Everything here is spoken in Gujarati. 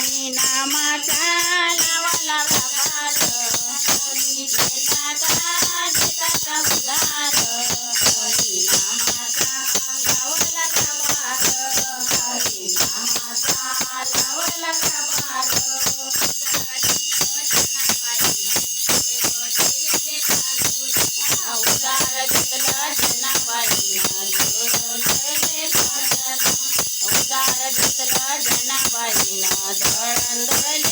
મારી નામ ચાલ. adorando el